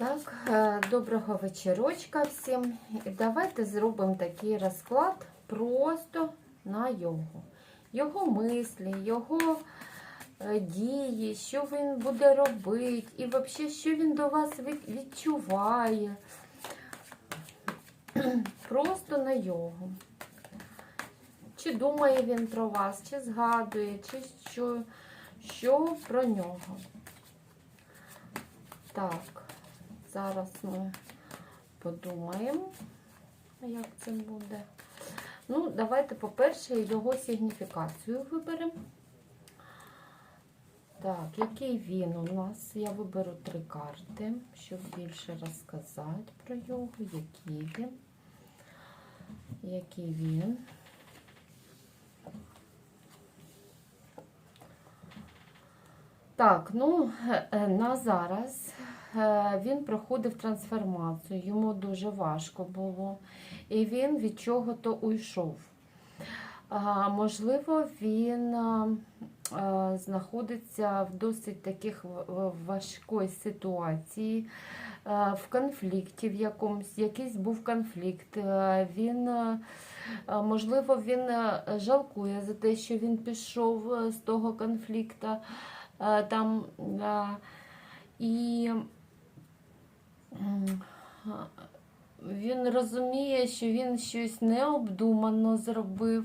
Так, е, доброго вечірочка всім. Давайте зробимо такий розклад просто на його. Його мислі, його е, дії, що він буде робити, і взагалі, що він до вас відчуває. Просто на його. Чи думає він про вас, чи згадує, чи що, що про нього. Так, зараз ми подумаємо, як це буде. Ну, давайте, по-перше, його сигніфікацію виберемо. Так, який він у нас? Я виберу три карти, щоб більше розказати про його, який він. Який він. Так, ну е, е, на зараз він проходив трансформацію, йому дуже важко було, і він від чого-то уйшов. Можливо, він а, а, знаходиться в досить таких в- в- ситуації, в конфлікті в якомусь, якийсь був конфлікт. Він, можливо, він жалкує за те, що він пішов з того конфлікту. Там, і м, а, він розуміє, що він щось необдумано зробив.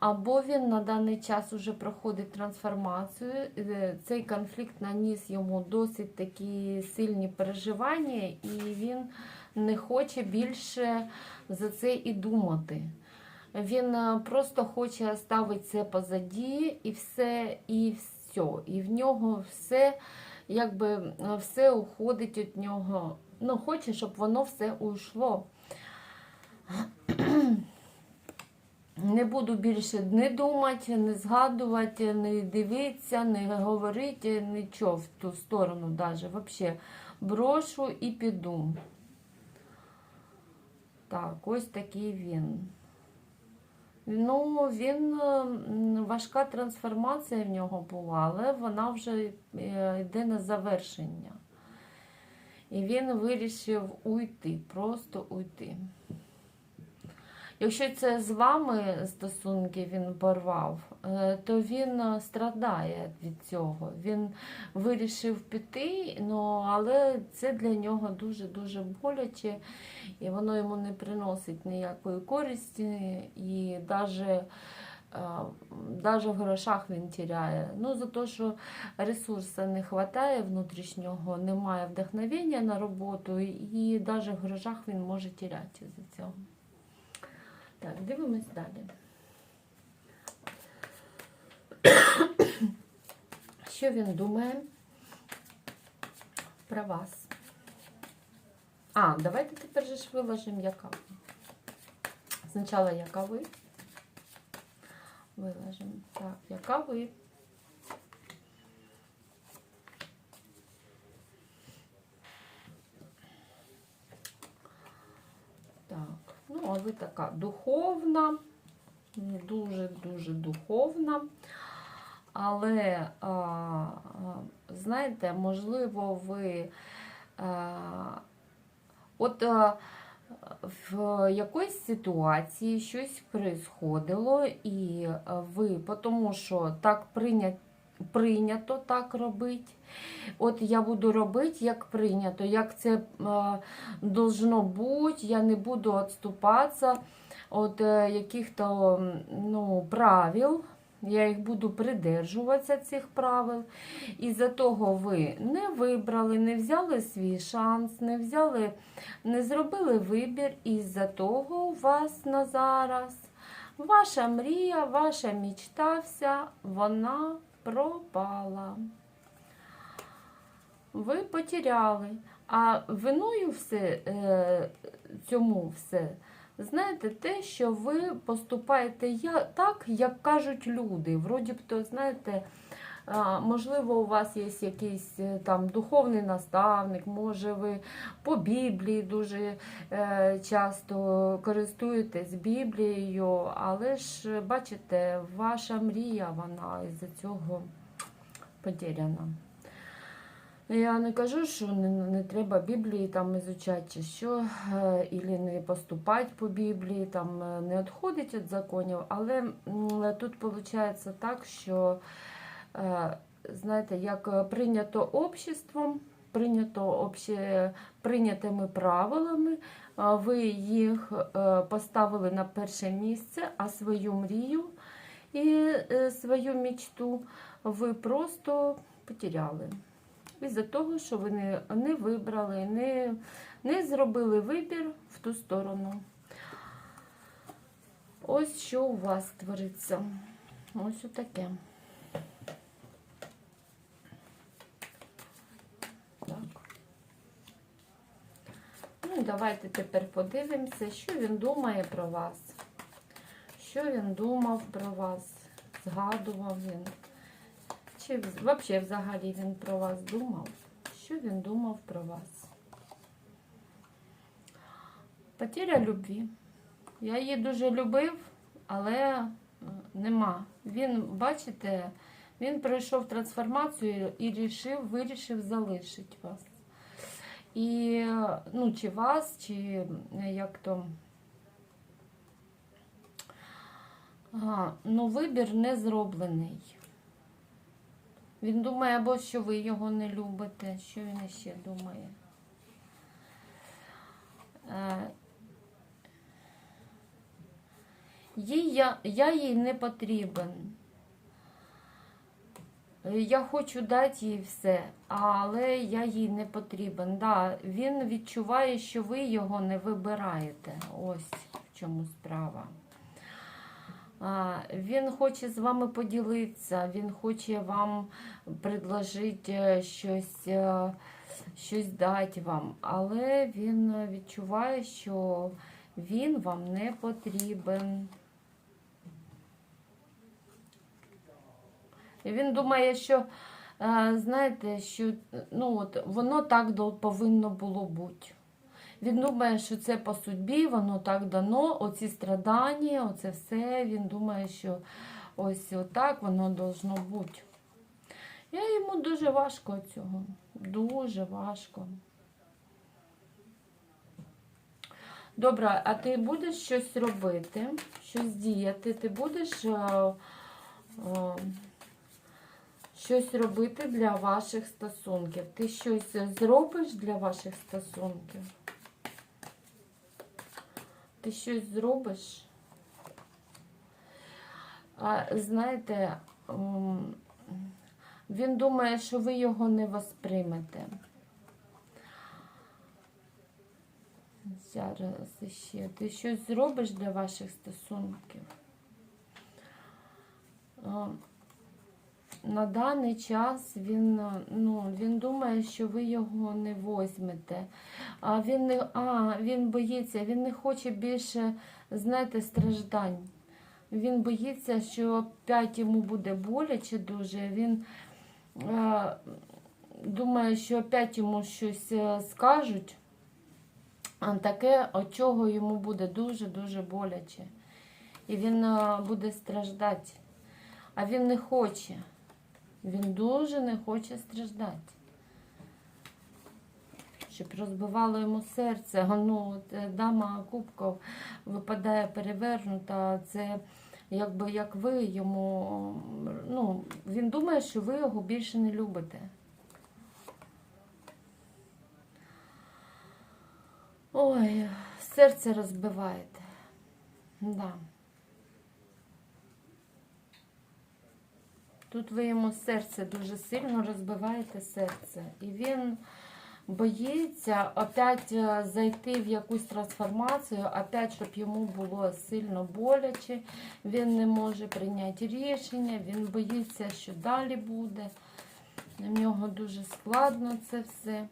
Або він на даний час вже проходить трансформацію. Е, Цей конфлікт наніс йому досить такі сильні переживання, і він не хоче більше за це і думати. Він е, просто хоче ставити це позаді і все, і все. І в нього все, якби е, все уходить від нього. Ну, хоче, щоб воно все уйшло. Не буду більше не думати, не згадувати, не дивитися, не говорити, нічого в ту сторону навіть. Взагалі брошу і піду. Так, ось такий він. Ну, він важка трансформація в нього була, але вона вже е, йде на завершення. І він вирішив уйти, просто уйти. Якщо це з вами стосунки він порвав, е, то він е, страдає від цього. Він вирішив піти, ну, але це для нього дуже-дуже боляче, і воно йому не приносить ніякої користі, і навіть Даже в грошах він тіряє. Ну, за те, що ресурсу не вистачає внутрішнього, немає вдохновення на роботу, і навіть в грошах він може тіряти за цього. Так, дивимось далі. Що він думає про вас? А, давайте тепер же ж виложимо, яка ви. Спочатку, яка ви. Виложимо. Так, яка ви. Так, ну, а ви така духовна, дуже-дуже духовна. Але, а, знаєте, можливо, ви а, от а, в якоїсь ситуації щось происходило, і ви, тому що так прийнято, прийнято так робити. От я буду робити, як прийнято, як це е, должно бути, я не буду відступатися від е, яких-то ну, правил. Я їх буду придержуватися цих правил. І за того ви не вибрали, не взяли свій шанс, не взяли, не зробили вибір. І за того у вас на зараз ваша мрія, ваша мічта вся, вона пропала. Ви потеряли. А виною все е, цьому все. Знаєте, те, що ви поступаєте так, як кажуть люди. Вроді б то, знаєте, можливо, у вас є якийсь е, там духовний наставник, може ви по Біблії дуже е, часто користуєтесь Біблією, але ж бачите, ваша мрія, вона із-за цього потеряна. Я не кажу, що не, не треба Біблії там ізучати, чи що, е, і не поступати по Біблії, там е, не відходить від законів, але тут виходить так, що, е, знаєте, як прийнято обществом, прийнято обще, прийнятими правилами, ви їх поставили на перше місце, а свою мрію і свою мечту ви просто потеряли. Із-за того, що ви не, вибрали, не, не зробили вибір в ту сторону. Ось що у вас твориться. Ось отаке. Так. Ну, давайте тепер подивимося, що він думає про вас. Що він думав про вас, згадував він. Чи взагалі взагалі він про вас думав? Що він думав про вас? Потеря любві. Я її дуже любив, але нема. Він, бачите, він пройшов трансформацію і рішив, вирішив залишити вас. І, ну, чи вас, чи як то. Ага, ну, вибір не зроблений. Він думає, або що ви його не любите. Що він ще думає? Е, їй я, я їй не потрібен. Е, Я хочу дати їй все, але я їй не потрібен. Да, він відчуває, що ви його не вибираєте. Ось в чому справа. Він хоче з вами поділитися, він хоче вам предложити щось, е, щось дати вам, але він відчуває, що він вам не потрібен. Він думає, що, е, знаєте, що ну, от, воно так повинно було бути. Він думає, що це по судьбі, воно так дано, оці страдання, оце все. Він думає, що ось отак воно должно бути. Я йому дуже важко цього. Дуже важко. Добре, а ти будеш щось робити, щось діяти? Ти будеш е, е, щось робити для ваших стосунків? Ти щось зробиш для ваших стосунків? Ти щось зробиш? А, знаєте, він думає, що ви його не восприймете. Зараз ще. Ти щось зробиш для ваших стосунків? А, На даний час він, е, ну, він думає, що ви його не возьмете. А він не а, він боїться, він не хоче більше, знаєте, страждань. Він боїться, що опять йому буде боляче дуже. Він е, думає, що опять йому щось е, скажуть. Таке, от чого йому буде дуже-дуже боляче. І він буде страждати. А він не хоче. Він дуже не хоче страждати. Щоб розбивало йому серце. Ну, е, дама кубків випадає перевернута. Це якби як ви йому. Ну, він думає, що ви його більше не любите. Ой, серце розбиваєте. Да. Тут ви йому серце дуже сильно розбиваєте серце. І він боїться опять е, зайти в якусь трансформацію, опять, щоб йому було сильно боляче. Він не може прийняти рішення, він боїться, що далі буде. В нього дуже складно це все.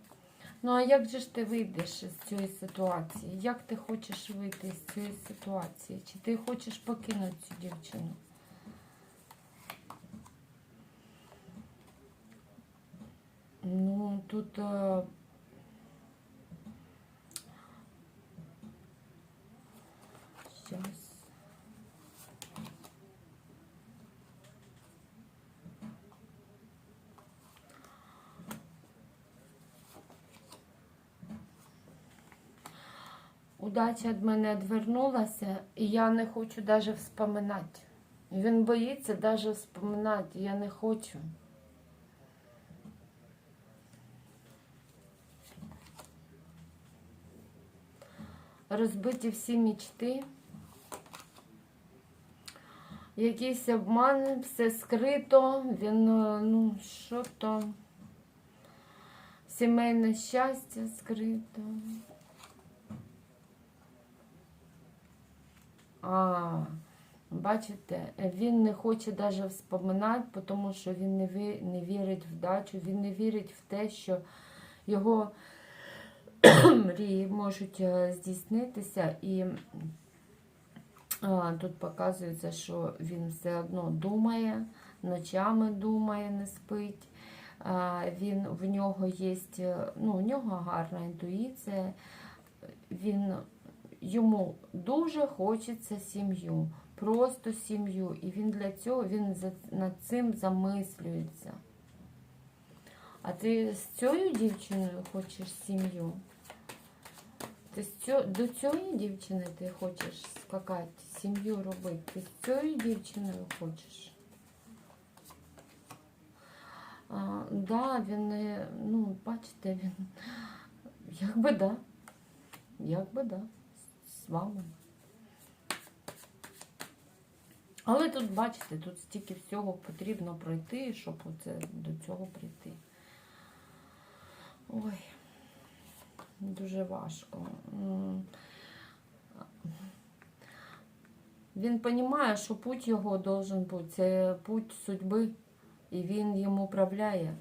Ну, а як же ж ти вийдеш з цієї ситуації? Як ти хочеш вийти з цієї ситуації? Чи ти хочеш покинути цю дівчину? Ну, тут е, а... сейчас. Удача від мене відвернулася, і я не хочу навіть вспоминати. Він боїться навіть вспоминати, я не хочу. Розбиті всі мічти. Якийсь обман, все скрито, він, е, ну, що то, сімейне щастя скрито. А, бачите, він не хоче навіть вспоминати, тому що він не, ві- не вірить в дачу, він не вірить в те, що його мрії можуть е, здійснитися. І тут показується, що він все одно думає, ночами думає, не спить. Він, в нього є, ну, у нього гарна інтуїція. Він, йому дуже хочеться сім'ю, просто сім'ю. І він для цього він над цим замислюється. А ти з цією дівчиною хочеш сім'ю? Ти до цієї дівчини ти хочеш скакати, сім'ю робити? Ти з цією дівчиною хочеш? А, да, він, ну, бачите, він якби да. Якби да. З вами. Але тут, бачите, тут стільки всього потрібно пройти, щоб оце, до цього прийти. Ой, дуже важко. Він розуміє, що путь його должен бути. Це путь судьби, і він їм управляє.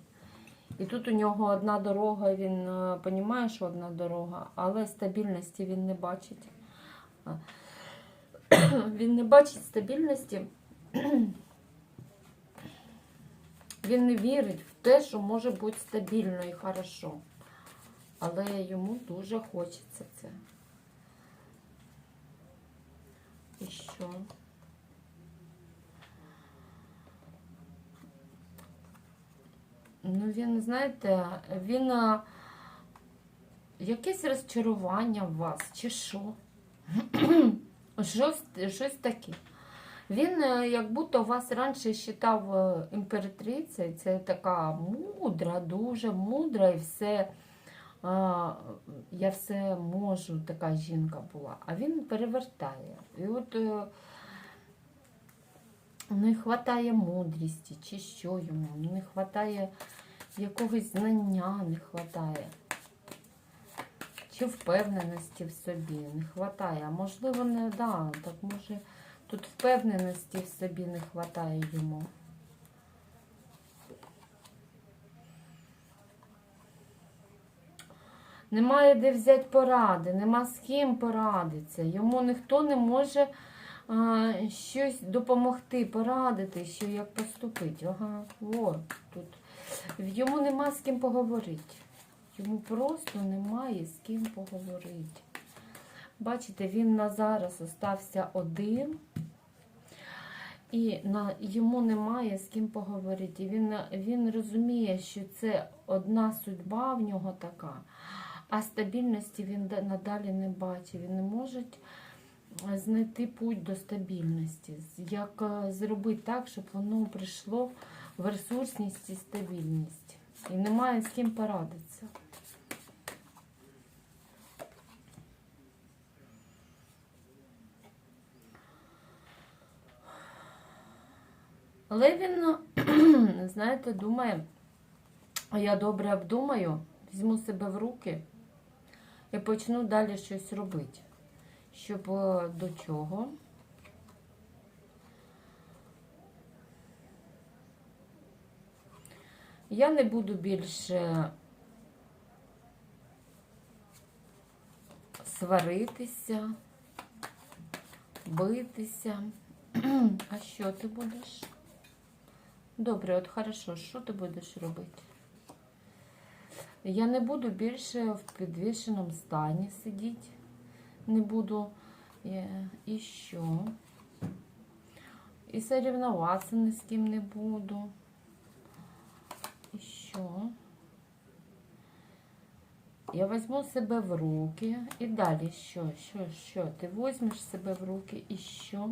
І тут у нього одна дорога, він розуміє, що одна дорога, але стабільності він не бачить. Він не бачить стабільності. Він не вірить в те, що може бути стабільно і хорошо. Але йому дуже хочеться це. І що? Ну, він, знаєте, він якесь розчарування в вас, чи що? щось, щось таке. Він е, як будто вас раніше вважав е, імператрицею, це така мудра, дуже мудра і все. А, я все можу, така жінка була. А він перевертає. І от е, не вистачає мудрості, чи що йому, не вистачає якогось знання, не вистачає. Чи впевненості в собі не вистачає. А можливо, не да, так може тут впевненості в собі не вистачає йому. Немає де взяти поради, нема з ким порадитися. Йому ніхто не може а, щось допомогти, порадити, що як поступити. Ага, от тут. Йому нема з ким поговорити. Йому просто немає з ким поговорити. Бачите, він на зараз остався один. І на, йому немає з ким поговорити. Він, він розуміє, що це одна судьба в нього така, а стабільності він да- надалі не бачить. Він не може знайти путь до стабільності. Як е, зробити так, щоб воно прийшло в ресурсність і стабільність. І немає з ким порадитися. Але він, знаєте, думає, а я добре обдумаю, візьму себе в руки і почну далі щось робити. Щоб е, до чого? Я не буду більше сваритися, битися. А що ти будеш? Добре, от хорошо, що ти будеш робити? Я не буду більше в підвішеному стані сидіти. Не буду. Е, І що? І соревноватися ні з ким не буду. І що? Я візьму себе в руки. І далі що? Що, що? Ти візьмеш себе в руки і що?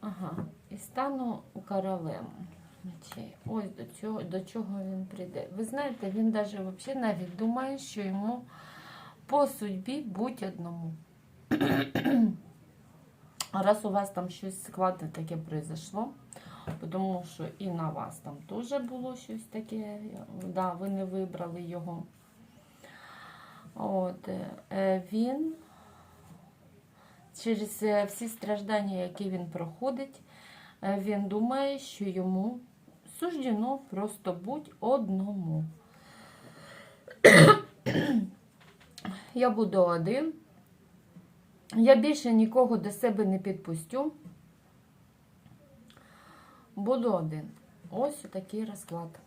Ага. І стану королем. Мечей. Ось до цього, до чого він прийде. Ви знаєте, він навіть взагалі навіть думає, що йому по судьбі будь одному. Раз у вас там щось складне таке произошло, тому що і на вас там теж було щось таке, да, ви не вибрали його. От, е, він через е, всі страждання, які він проходить, е, він думає, що йому суждено просто будь одному. Я буду один. Я більше нікого до себе не підпустю. Буду один. Ось такий розклад.